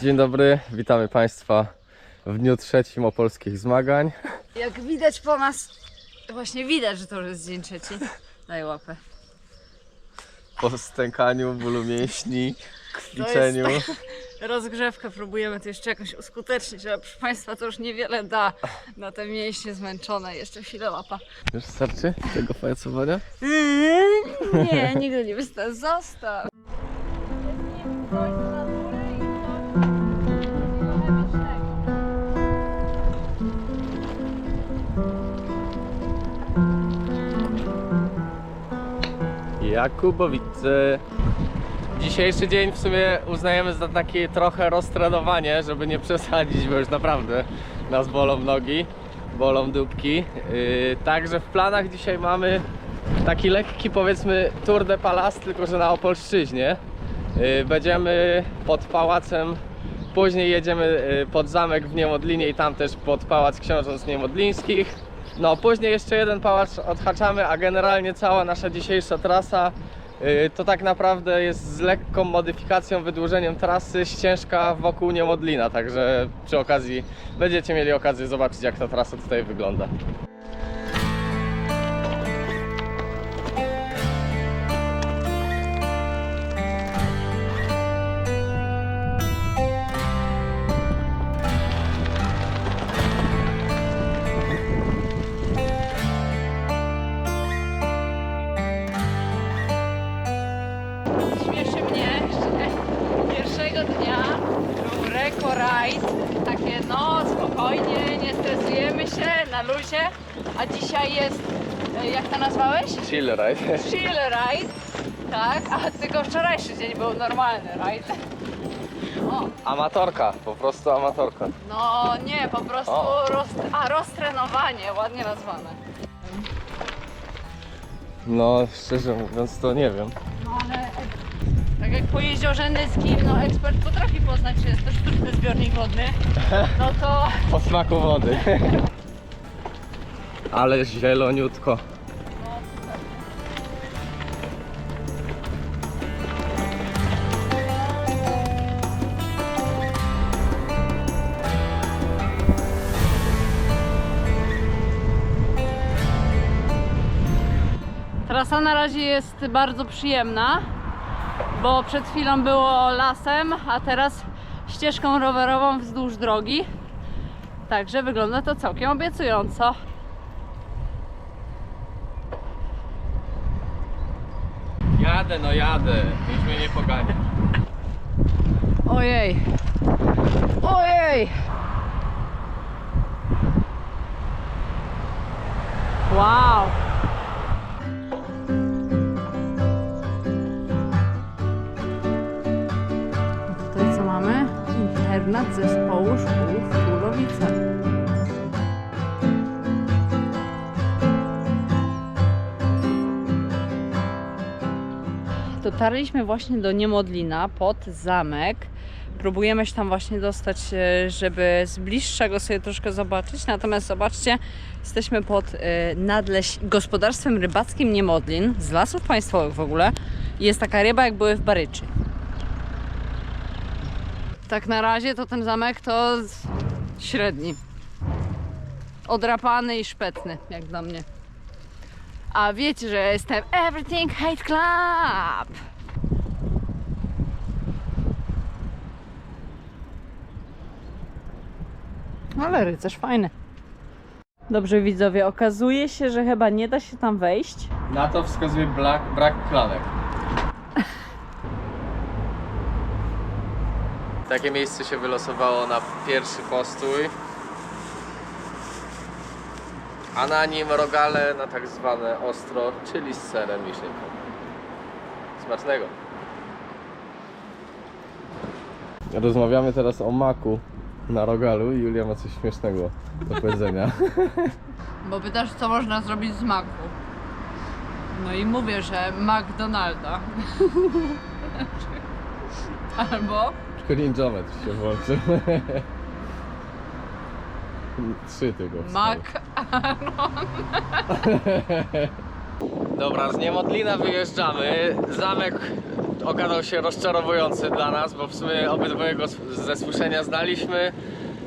Dzień dobry, witamy Państwa w dniu trzecim opolskich zmagań. Jak widać po nas, właśnie widać, że to już jest dzień trzeci. Daj łapę. Po stękaniu, bólu mięśni, kwiczeniu. Rozgrzewkę próbujemy to jeszcze jakoś uskutecznić, ale proszę Państwa to już niewiele da na te mięśnie zmęczone. Jeszcze chwilę łapa. Już starczy tego pajacowania? Nie, nigdy nie wystarczy. Zostaw. Jakubowice. Dzisiejszy dzień w sumie uznajemy za takie trochę roztrenowanie, żeby nie przesadzić, bo już naprawdę nas bolą nogi, bolą dupki. Yy, także w planach dzisiaj mamy taki lekki powiedzmy Tour de Palace, tylko że na Opolszczyźnie. Yy, będziemy pod pałacem, później jedziemy yy, pod zamek w Niemodlinie i tam też pod pałac książąt niemodlińskich. No, później jeszcze jeden pałac odhaczamy, a generalnie cała nasza dzisiejsza trasa yy, to tak naprawdę jest z lekką modyfikacją, wydłużeniem trasy ścieżka wokół Niemodlina, także przy okazji będziecie mieli okazję zobaczyć jak ta trasa tutaj wygląda. Takie no spokojnie, nie stresujemy się, na luzie. A dzisiaj jest, e, jak to nazwałeś? Chill ride. Chill ride. Tak, a tylko wczorajszy dzień był normalny ride. O, Amatorka, po prostu amatorka. no nie, po prostu O. roz, a, roztrenowanie, ładnie nazwane. No, szczerze mówiąc to nie wiem. No ale tak jak po jeziorze Nyckim, no ekspert potrafi poznać, czy jest to sztuczny zbiornik wodny, no to Po smaku wody. Ale zieloniutko. Trasa na razie jest bardzo przyjemna, bo przed chwilą było lasem, a teraz ścieżką rowerową wzdłuż drogi. Także wygląda to całkiem obiecująco. Jadę, no jadę. Już mnie nie pogania. Ojej. Ojej. Wow. Internat zespołu szkół w Kulowicach. Dotarliśmy właśnie do Niemodlina pod zamek. Próbujemy się tam właśnie dostać, e, żeby z bliższego sobie troszkę zobaczyć. Natomiast zobaczcie, jesteśmy pod e, nadleś gospodarstwem rybackim Niemodlin z lasów państwowych w ogóle. Jest taka ryba, jak były w Baryczy. Tak na razie to ten zamek to z- średni. Odrapany i szpetny, jak dla mnie. A wiecie, że ja jestem Everything Hate Club! Ale rycerz fajny. Dobrze widzowie, okazuje się, że chyba nie da się tam wejść. Na to wskazuje brak, brak klanek. Takie miejsce się wylosowało na pierwszy postój. A na nim rogale na tak zwane ostro, czyli z serem i szynką. Smacznego. Rozmawiamy teraz o maku na rogalu i Julia ma coś śmiesznego do powiedzenia. Bo pytasz, co można zrobić z maku. No i mówię, że McDonalda. Albo Cringeometr się włączył. Trzy tylko. Mac Dobra, z Niemodlina wyjeżdżamy. Zamek okazał się rozczarowujący dla nas, bo w sumie obydwoje go s- ze słyszenia znaliśmy,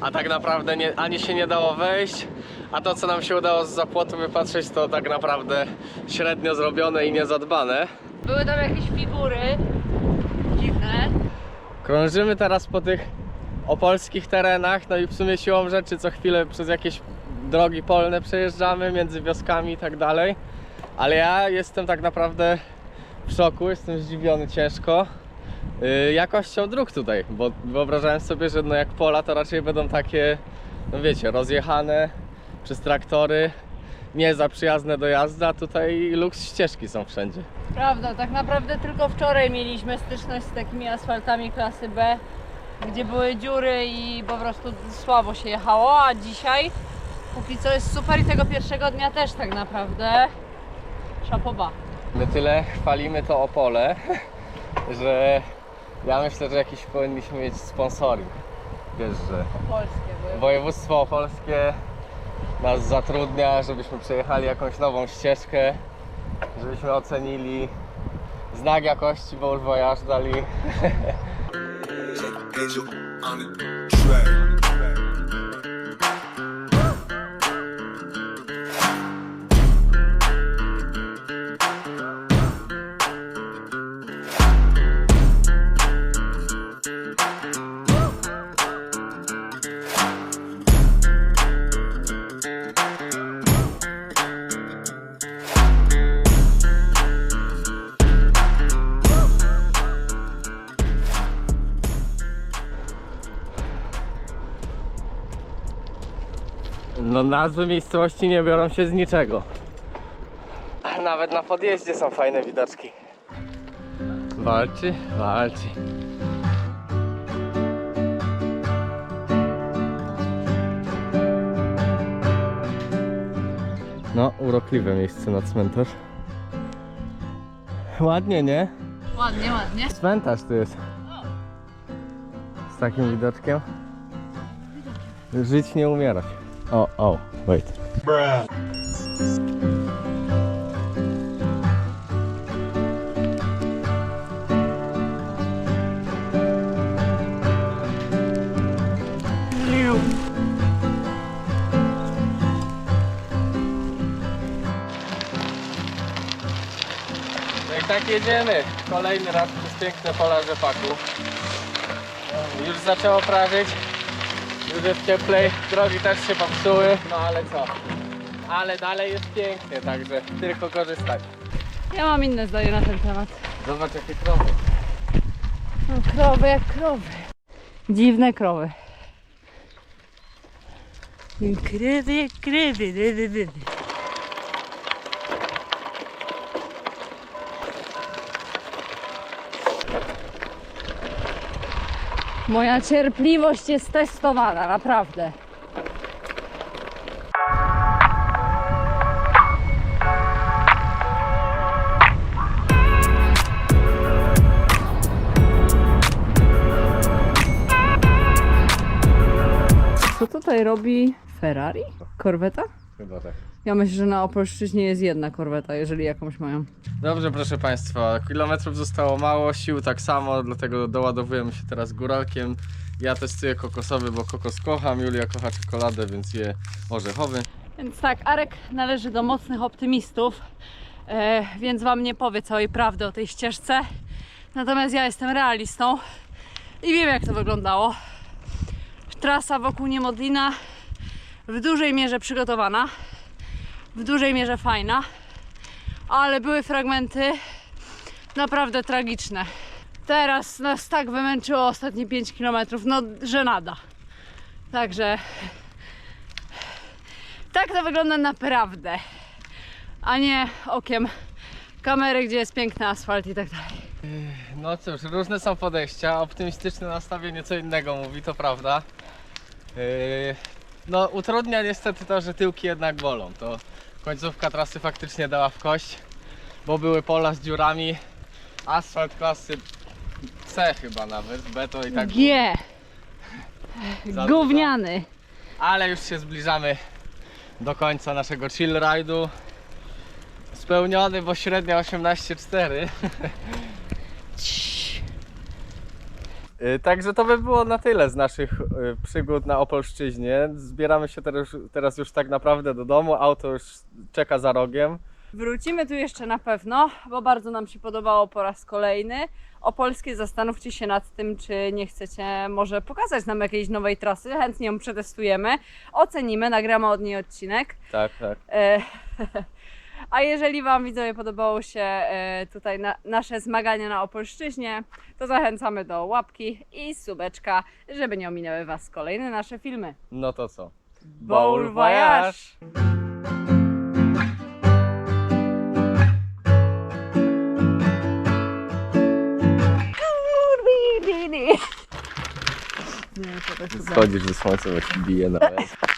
a tak naprawdę nie, ani się nie dało wejść, a to co nam się udało z zapłotu wypatrzeć to tak naprawdę średnio zrobione i niezadbane. Były tam jakieś figury. Krążymy teraz po tych opolskich terenach, no i w sumie siłą rzeczy co chwilę przez jakieś drogi polne przejeżdżamy między wioskami i tak dalej. Ale ja jestem tak naprawdę w szoku, jestem zdziwiony ciężko yy, jakością dróg tutaj, bo wyobrażałem sobie, że no jak pola to raczej będą takie, no wiecie, rozjechane przez traktory, nie za przyjazne do jazdy, a tutaj luks ścieżki są wszędzie. Prawda, tak naprawdę tylko wczoraj mieliśmy styczność z takimi asfaltami klasy B, gdzie były dziury i po prostu słabo się jechało, a dzisiaj póki co jest super i tego pierwszego dnia też tak naprawdę szapoba. My tyle chwalimy to Opole, że ja myślę, że jakiś powinniśmy mieć sponsoring. Wiesz, że Polskie były. województwo opolskie nas zatrudnia, żebyśmy przejechali jakąś nową ścieżkę, żebyśmy ocenili znak jakości Bowl Voyage No nazwy miejscowości nie biorą się z niczego. A Nawet na podjeździe są fajne widoczki. Walczy, walczy. No, urokliwe miejsce na cmentarz. Ładnie, nie? Ładnie, ładnie. Cmentarz tu jest. Z takim widoczkiem. Żyć nie umierać. O, o, wait. No i tak jedziemy. Kolejny raz przez piękne pola rzepaku. Już zaczęło prażyć. Już jest cieplej. Drogi też się popsuły. No ale co? Ale dalej jest pięknie, także tylko korzystać. Ja mam inne zdanie na ten temat. Zobacz jakie krowy. No, krowy jak krowy. Dziwne krowy. Krowy jak krowy. wy, wy, Moja cierpliwość jest testowana, naprawdę. Co tutaj robi Ferrari? Korweta? Chyba tak. Ja myślę, że na Opolszczyźnie jest jedna korweta, jeżeli jakąś mają. Dobrze, proszę Państwa, kilometrów zostało mało, sił tak samo, dlatego doładowujemy się teraz góralkiem. Ja testuję kokosowy, bo kokos kocham, Julia kocha czekoladę, więc je orzechowy. Więc tak, Arek należy do mocnych optymistów, e, więc Wam nie powie całej prawdy o tej ścieżce. Natomiast ja jestem realistą i wiem, jak to wyglądało. Trasa wokół Niemodlina w dużej mierze przygotowana, w dużej mierze fajna, ale były fragmenty naprawdę tragiczne. Teraz nas tak wymęczyło ostatnie 5 km, no że nada. Także tak to wygląda naprawdę, a nie okiem kamery, gdzie jest piękny asfalt i tak dalej. No cóż, różne są podejścia, optymistyczne nastawienie co innego mówi, to prawda. Yy, no utrudnia niestety to, że tyłki jednak bolą, to końcówka trasy faktycznie dała w kość, bo były pola z dziurami, asfalt klasy C chyba nawet, B to i tak było. G. Za Gówniany. Ale już się zbliżamy do końca naszego chill ride'u. Spełniony, bo średnia 18,4. Y, Także to by było na tyle z naszych y, przygód na Opolszczyźnie. Zbieramy się teraz, teraz już tak naprawdę do domu. Auto już czeka za rogiem. Wrócimy tu jeszcze na pewno, bo bardzo nam się podobało po raz kolejny. Opolskie, zastanówcie się nad tym, czy nie chcecie może pokazać nam jakiejś nowej trasy. Chętnie ją przetestujemy, ocenimy, nagramy od niej odcinek. Tak, tak. A jeżeli Wam widzowie podobało się e, tutaj na, nasze zmagania na Opolszczyźnie, to zachęcamy do łapki i subeczka, żeby nie ominęły Was kolejne nasze filmy. No to co? Bon voyage! Schodzisz, że słońce właśnie bije na łeb.